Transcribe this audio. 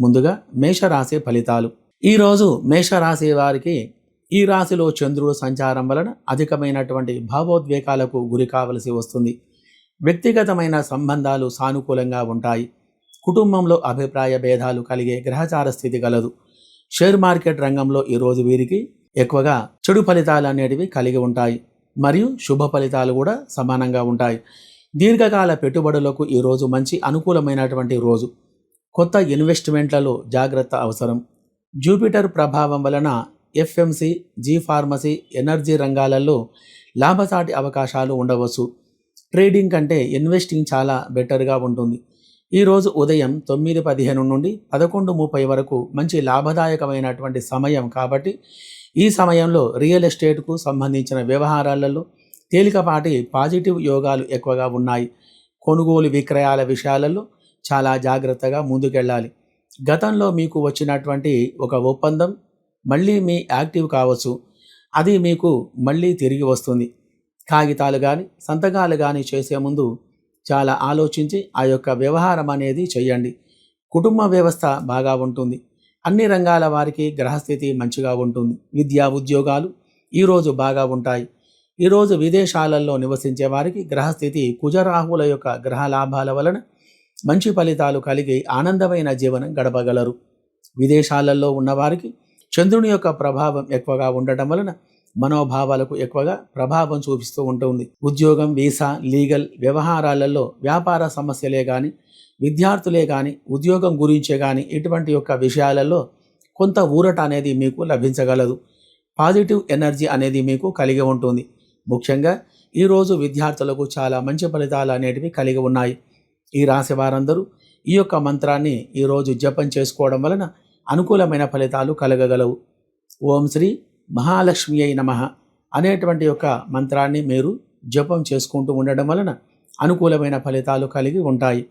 ముందుగా మేషరాశి ఫలితాలు. ఈరోజు మేషరాశి వారికి ఈ రాశిలో చంద్రుడు సంచారం వలన అధికమైనటువంటి భావోద్వేగాలకు గురి కావలసి వస్తుంది. వ్యక్తిగతమైన సంబంధాలు సానుకూలంగా ఉంటాయి. కుటుంబంలో అభిప్రాయ భేదాలు కలిగే గ్రహచార స్థితి కలదు. షేర్ మార్కెట్ రంగంలో ఈరోజు వీరికి ఎక్కువగా చెడు ఫలితాలు అనేటివి కలిగి ఉంటాయి. మరియు శుభ ఫలితాలు కూడా సమానంగా ఉంటాయి. దీర్ఘకాల పెట్టుబడులకు ఈరోజు మంచి అనుకూలమైనటువంటి రోజు. కొత్త ఇన్వెస్ట్మెంట్లలో జాగ్రత్త అవసరం. జూపిటర్ ప్రభావం వలన ఎఫ్ఎంసి జీ ఫార్మసీ ఎనర్జీ రంగాలలో లాభసాటి అవకాశాలు ఉండవచ్చు. ట్రేడింగ్ కంటే ఇన్వెస్టింగ్ చాలా బెటర్గా ఉంటుంది. ఈరోజు ఉదయం తొమ్మిది పదిహేను నుండి పదకొండు ముప్పై వరకు మంచి లాభదాయకమైనటువంటి సమయం కాబట్టి ఈ సమయంలో రియల్ ఎస్టేట్కు సంబంధించిన వ్యవహారాలలో తేలికపాటి పాజిటివ్ యోగాలు ఎక్కువగా ఉన్నాయి. కొనుగోలు విక్రయాల విషయాలలో చాలా జాగ్రత్తగా ముందుకెళ్ళాలి. గతంలో మీకు వచ్చినటువంటి ఒక ఒప్పందం మళ్ళీ మీ యాక్టివ్ కావచ్చు. అది మీకు మళ్ళీ తిరిగి వస్తుంది. కాగితాలు కానీ సంతకాలు కానీ చేసే ముందు చాలా ఆలోచించి ఆ యొక్క వ్యవహారం అనేది చేయండి కుటుంబ వ్యవస్థ బాగా ఉంటుంది. అన్ని రంగాల వారికి గ్రహస్థితి మంచిగా ఉంటుంది. విద్యా ఉద్యోగాలు ఈరోజు బాగా ఉంటాయి. ఈరోజు విదేశాలలో నివసించే వారికి గ్రహస్థితి కుజరాహుల యొక్క గ్రహ లాభాల వలన మంచి ఫలితాలు కలిగి ఆనందమైన జీవనం గడపగలరు. విదేశాలలో ఉన్నవారికి చంద్రుని యొక్క ప్రభావం ఎక్కువగా ఉండటం వలన మనోభావాలకు ఎక్కువగా ప్రభావం చూపిస్తూ ఉంటుంది. ఉద్యోగం వీసా లీగల్ వ్యవహారాలలో వ్యాపార సమస్యలే కానీ విద్యార్థులే కానీ ఉద్యోగం గురించే కానీ ఇటువంటి యొక్క విషయాలలో కొంత ఊరట అనేది మీకు లభించగలదు. పాజిటివ్ ఎనర్జీ అనేది మీకు కలిగి ఉంటుంది. ముఖ్యంగా ఈరోజు విద్యార్థులకు చాలా మంచి ఫలితాలు అనేటివి కలిగి ఉన్నాయి. ఈ రాశి వారందరూ ఈ యొక్క మంత్రాన్ని ఈరోజు జపం చేసుకోవడం వలన అనుకూలమైన ఫలితాలు కలగగలవు. ఓం శ్రీ మహాలక్ష్మి అయి నమ అనేటువంటి యొక్క మంత్రాన్ని మీరు జపం చేసుకుంటూ ఉండడం వలన అనుకూలమైన ఫలితాలు కలిగి ఉంటాయి.